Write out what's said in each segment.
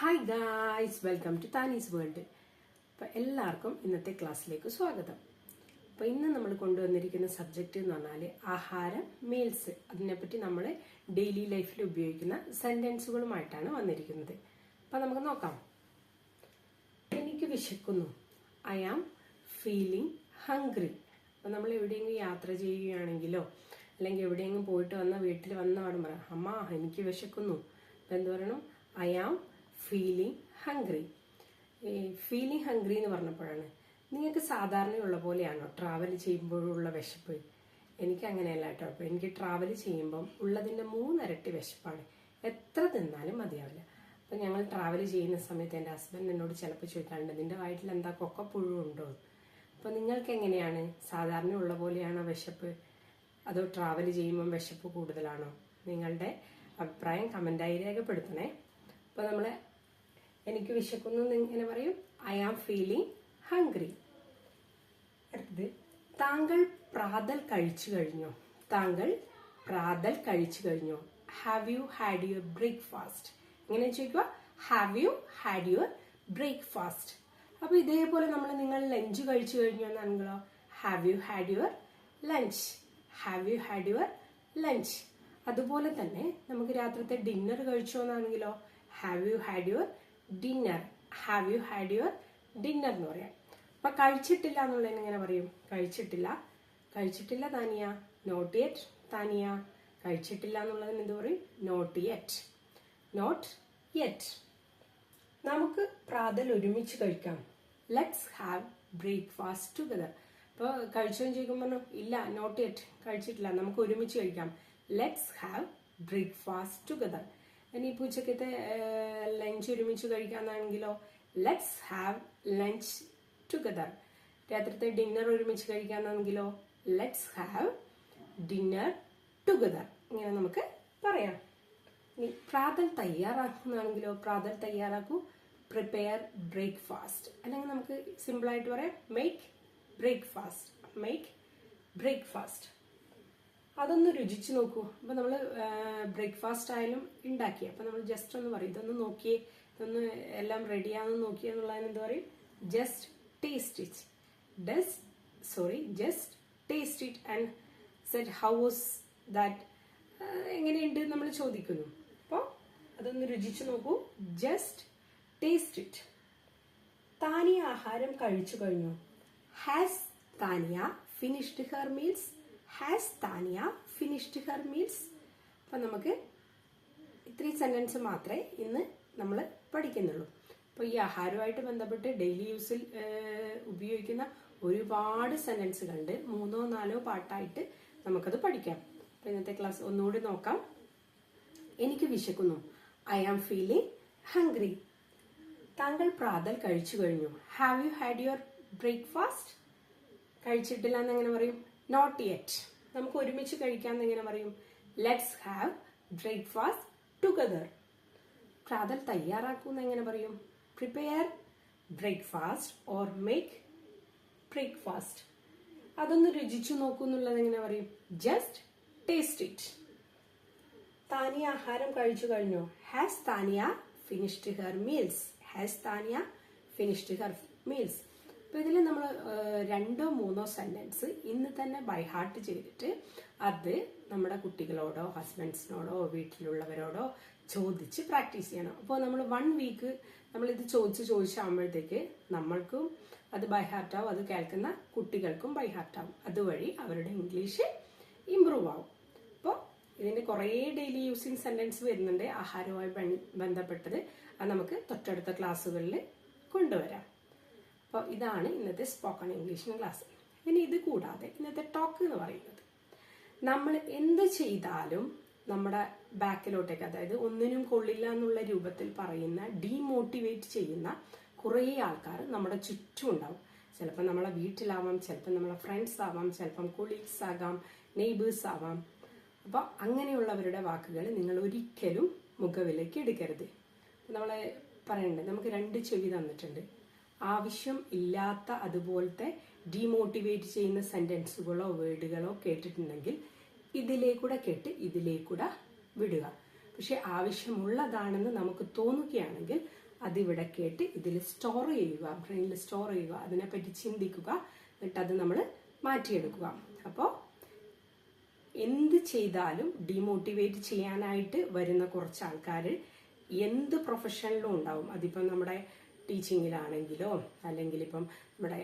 Hi guys welcome to Tani's world അപ്പോൾ എല്ലാവർക്കും ഇന്നത്തെ ക്ലാസ്സിലേക്ക് സ്വാഗതം. അപ്പോൾ ഇന്ന് നമ്മൾ കൊണ്ടുവന്നിരിക്കുന്ന സബ്ജക്റ്റ് എന്ന് പറഞ്ഞാൽ ആഹാരം മീൽസ് അതിനെപ്പറ്റി നമ്മൾ ഡെയിലി ലൈഫിൽ ഉപയോഗിക്കുന്ന സെന്റൻസുകളുമായിട്ടാണ് വന്നിരിക്കുന്നത്. അപ്പോൾ നമുക്ക് നോക്കാം. എനിക്ക് വിശക്കുന്നു. ഐ ആം ഫീലിംഗ് ഹംഗ്രി അപ്പം നമ്മൾ എവിടെയെങ്കിലും യാത്ര ചെയ്യുകയാണെങ്കിലോ അല്ലെങ്കിൽ എവിടെയെങ്കിലും പോയിട്ട് വന്ന വീട്ടിൽ വന്ന പറയാം അമ്മ എനിക്ക് വിശക്കുന്നു. അപ്പം എന്ത് പറയണം? I am feeling hungry feeling hungry എന്ന് പറഞ്ഞപ്പോഴാണ്. നിങ്ങൾക്ക് സാധാരണയുള്ള പോലെയാണോ ട്രാവൽ ചെയ്യുമ്പോഴുള്ള വിശപ്പ്? എനിക്ക് അങ്ങനെയല്ല കേട്ടോ. അപ്പോൾ എനിക്ക് ട്രാവൽ ചെയ്യുമ്പം ഉള്ളതിന്റെ മൂന്നിരട്ടി വിശപ്പാണ്. എത്ര തിന്നാലും മതിയാവില്ല. അപ്പം ഞങ്ങൾ ട്രാവൽ ചെയ്യുന്ന സമയത്ത് എന്റെ ഹസ്ബൻഡ് എന്നോട് ചിലപ്പോൾ ചോദിക്കാറുണ്ട് നിന്റെ വയറ്റിൽ എന്താ കൊക്കപ്പുഴു ഉണ്ടോ? അപ്പോൾ നിങ്ങൾക്ക് എങ്ങനെയാണ്? സാധാരണ ഉള്ള പോലെയാണോ വിശപ്പ്? അതോ ട്രാവൽ ചെയ്യുമ്പം വിശപ്പ് കൂടുതലാണോ? നിങ്ങളുടെ അഭിപ്രായം കമന്റായി രേഖപ്പെടുത്തണേ. അപ്പോൾ നമ്മൾ എനിക്ക് വിശക്കുന്നു എന്ന് ഇങ്ങനെ പറയും. ഐ ആം ഫീലിംഗ് ഹംഗ്രി അടുത്തത് താങ്കൾ പ്രാതൽ കഴിച്ചു കഴിഞ്ഞോ? താങ്കൾ പ്രാതൽ കഴിച്ചു കഴിഞ്ഞോ? Have you had your breakfast ഇങ്ങനെ ചോദിക്കുക. Have you had your breakfast അപ്പൊ ഇതേപോലെ നമ്മൾ നിങ്ങൾ ലഞ്ച് കഴിച്ചു കഴിഞ്ഞോ എന്നാണെങ്കിലോ have you had your lunch have you had your lunch അതുപോലെ തന്നെ നമുക്ക് രാത്രിത്തെ ഡിന്നർ കഴിച്ചോ എന്നാണെങ്കിലോ. Have you had your dinner have you had your dinner എന്ന് പറയാം. അപ്പൊ കഴിച്ചിട്ടില്ല എന്നുള്ളതിന് എങ്ങനെ പറയും? കഴിച്ചിട്ടില്ല. കഴിച്ചിട്ടില്ല താനിയ. Not yet Tania. കഴിച്ചിട്ടില്ല എന്നുള്ളതിന് എന്ത് പറയും? നോട്ട് യെറ്റ് നോട്ട് യെറ്റ് നമുക്ക് പ്രാതൽ ഒരുമിച്ച് കഴിക്കാം. ലെറ്റ്സ് ഹാവ് ബ്രേക്ക്ഫാസ്റ്റ് ടുഗദർ ഇപ്പോൾ കഴിച്ചോന്ന് ചോദിക്കുമ്പോൾ ഇല്ല നോട്ട് യെറ്റ് കഴിച്ചിട്ടില്ല. നമുക്ക് ഒരുമിച്ച് കഴിക്കാം. ലെറ്റ്സ് ഹാവ് ബ്രേക്ക്ഫാസ്റ്റ് ടുഗദർ ഇനി ഇപ്പോൾ ഉച്ചക്കത്തെ ലഞ്ച് ഒരുമിച്ച് കഴിക്കാന്നാണെങ്കിലോ ലെറ്റ്സ് ഹാവ് ലഞ്ച് ടുഗദർ രാത്രിത്തെ ഡിന്നർ ഒരുമിച്ച് കഴിക്കാന്നാണെങ്കിലോ ലെറ്റ്സ് ഹാവ് ഡിന്നർ ടുഗദർ ഇങ്ങനെ നമുക്ക് പറയാം. പ്രാതൽ തയ്യാറാക്കുന്നതാണെങ്കിലോ പ്രാതൽ തയ്യാറാക്കൂ. പ്രിപ്പയർ ബ്രേക്ക്ഫാസ്റ്റ് അല്ലെങ്കിൽ നമുക്ക് സിമ്പിളായിട്ട് പറയാം മേക്ക് ബ്രേക്ക്ഫാസ്റ്റ് മേക്ക് ബ്രേക്ക്ഫാസ്റ്റ് അതൊന്ന് രുചിച്ച് നോക്കൂ. അപ്പോൾ നമ്മൾ ബ്രേക്ക്ഫാസ്റ്റ് ആയാലും ഉണ്ടാക്കി അപ്പോൾ നമ്മൾ ജസ്റ്റ് ഒന്ന് പറയും ഇതൊന്ന് നോക്കിയേ ഇതൊന്ന് എല്ലാം റെഡിയാണെന്ന് നോക്കിയേ എന്നുള്ളതിന് എന്താ പറയും? Just taste it does sorry just taste it and say how's that എങ്ങനെയുണ്ട് നമ്മൾ ചോദിക്കുന്നു. അപ്പോൾ അതൊന്ന് രുചിച്ച് നോക്കൂ. ജസ്റ്റ് ടേസ്റ്റ് ഇറ്റ് താനിയ ആഹാരം കഴിച്ചു കഴിഞ്ഞു. Has Taniya finished her meals has Taniya finished her meals അപ്പം നമുക്ക് ഇത്രയും സെന്റൻസ് മാത്രമേ ഇന്ന് നമ്മൾ പഠിക്കുന്നുള്ളൂ. അപ്പോൾ ഈ ആഹാരവുമായിട്ട് ബന്ധപ്പെട്ട് ഡെയിലി യൂസിൽ ഉപയോഗിക്കുന്ന ഒരുപാട് സെന്റൻസുകളുണ്ട് മൂന്നോ നാലോ പാട്ടായിട്ട് നമുക്കത് പഠിക്കാം. അപ്പോൾ ഇന്നത്തെ ക്ലാസ് ഒന്നുകൂടി നോക്കാം. എനിക്ക് വിശക്കുന്നു. ഐ ആം ഫീലിംഗ് ഹംഗ്രി താങ്കൾ പ്രാതൽ കഴിച്ചു കഴിഞ്ഞു. Have you had your breakfast കഴിച്ചിട്ടില്ല എന്ന് എങ്ങനെ പറയും? നോട്ട് യെറ്റ് നമുക്ക് ഒരുമിച്ച് കഴിക്കാമെന്ന് എങ്ങനെ പറയും. ലെറ്റ്സ് ഹാവ് ബ്രേക്ക്ഫാസ്റ്റ് ടുഗദർ പ്രാതൽ തയ്യാറാക്കുന്ന എങ്ങനെ പറയും. Prepare breakfast or make breakfast അതൊന്ന് രുചിച്ചു നോക്കൂ എന്നുള്ളത് എങ്ങനെ പറയും. ജസ്റ്റ് ടേസ്റ്റ് ഇറ്റ് താനിയ ആഹാരം കഴിച്ചു കഴിഞ്ഞു? Has Taniya finished her meals has Taniya finished her meals അപ്പോൾ ഇതിൽ നമ്മൾ രണ്ടോ മൂന്നോ സെന്റൻസ് ഇന്ന് തന്നെ ബൈ ഹാർട്ട് ചെയ്തിട്ട് അത് നമ്മുടെ കുട്ടികളോടോ ഹസ്ബൻഡ്സിനോടോ വീട്ടിലുള്ളവരോടോ ചോദിച്ച് പ്രാക്ടീസ് ചെയ്യണം. അപ്പോൾ നമ്മൾ വൺ വീക്ക് നമ്മളിത് ചോദിച്ച് ചോദിച്ചാകുമ്പോഴത്തേക്ക് നമ്മൾക്കും അത് ബൈ ഹാർട്ടാവും അത് കേൾക്കുന്ന കുട്ടികൾക്കും ബൈ ഹാർട്ടാവും അതുവഴി അവരുടെ ഇംഗ്ലീഷ് ഇമ്പ്രൂവ് ആവും. അപ്പോൾ ഇതിന്റെ കുറേ ഡെയിലി യൂസിങ് സെന്റൻസ് വരുന്നുണ്ട്. ആഹാരവുമായി ബന്ധപ്പെട്ടത് അത് നമുക്ക് തൊട്ടടുത്ത ക്ലാസ്സുകളിൽ കൊണ്ടുവരാം. അപ്പോൾ ഇതാണ് ഇന്നത്തെ സ്പോക്കൺ ഇംഗ്ലീഷ് ക്ലാസ് ഇനി ഇത് കൂടാതെ ഇന്നത്തെ ടോക്ക് എന്ന് പറയുന്നത്. നമ്മൾ എന്ത് ചെയ്താലും നമ്മുടെ ബാക്കിലോട്ടേക്ക് അതായത് ഒന്നിനും കൊള്ളില്ല എന്നുള്ള രൂപത്തിൽ പറയുന്ന ഡീമോട്ടിവേറ്റ് ചെയ്യുന്ന കുറേ ആൾക്കാർ നമ്മുടെ ചുറ്റും ഉണ്ടാവും. ചിലപ്പോൾ നമ്മളെ വീട്ടിലാവാം ചിലപ്പോൾ നമ്മളെ ഫ്രണ്ട്സ് ആവാം ചിലപ്പം കൊളീഗ്സ് ആകാം നെയ്ബേഴ്സ് ആവാം. അപ്പോൾ അങ്ങനെയുള്ളവരുടെ വാക്കുകൾ നിങ്ങൾ ഒരിക്കലും മുഖവിലേക്ക് എടുക്കരുത്. നമ്മളെ പറയണ്ടേ നമുക്ക് രണ്ട് ചെവി തന്നിട്ടുണ്ട്. ആവശ്യം ഇല്ലാത്ത അതുപോലത്തെ ഡീമോട്ടിവേറ്റ് ചെയ്യുന്ന സെന്റൻസുകളോ വേർഡുകളോ കേട്ടിട്ടുണ്ടെങ്കിൽ ഇതിലേക്കൂടെ കേട്ട് ഇതിലേക്കൂടെ വിടുക. പക്ഷെ ആവശ്യമുള്ളതാണെന്ന് നമുക്ക് തോന്നുകയാണെങ്കിൽ അതിവിടെ കേട്ട് ഇതിൽ സ്റ്റോർ ചെയ്യുക ബ്രെയിനിൽ സ്റ്റോർ ചെയ്യുക അതിനെപ്പറ്റി ചിന്തിക്കുക എന്നിട്ട് അത് നമ്മൾ മാറ്റിയെടുക്കുക. അപ്പോൾ എന്ത് ചെയ്താലും ഡിമോട്ടിവേറ്റ് ചെയ്യാനായിട്ട് വരുന്ന കുറച്ച് ആൾക്കാർ എന്ത് പ്രൊഫഷനിലും ഉണ്ടാവും. അതിപ്പോൾ നമ്മുടെ ടീച്ചിങ്ങിലാണെങ്കിലോ അല്ലെങ്കിൽ ഇപ്പം നമ്മുടെ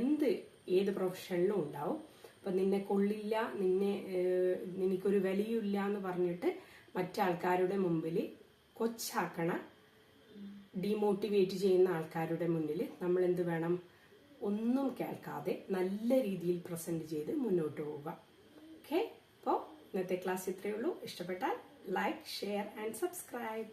എന്ത് ഏത് പ്രൊഫഷനിലും ഉണ്ടാവും. അപ്പം നിന്നെ കൊള്ളില്ല നിന്നെ നിനക്കൊരു വിലയില്ല എന്ന് പറഞ്ഞിട്ട് മറ്റാൾക്കാരുടെ മുമ്പിൽ കൊച്ചാക്കണ ഡീമോട്ടിവേറ്റ് ചെയ്യുന്ന ആൾക്കാരുടെ മുന്നിൽ നമ്മൾ എന്ത് വേണം? ഒന്നും കേൾക്കാതെ നല്ല രീതിയിൽ പ്രസന്റ് ചെയ്ത് മുന്നോട്ട് പോവുക. ഓക്കെ അപ്പോൾ ഇന്നത്തെ ക്ലാസ് ഇത്രയേ ഉള്ളൂ. ഇഷ്ടപ്പെട്ടാൽ ലൈക്ക് ഷെയർ ആൻഡ് സബ്സ്ക്രൈബ്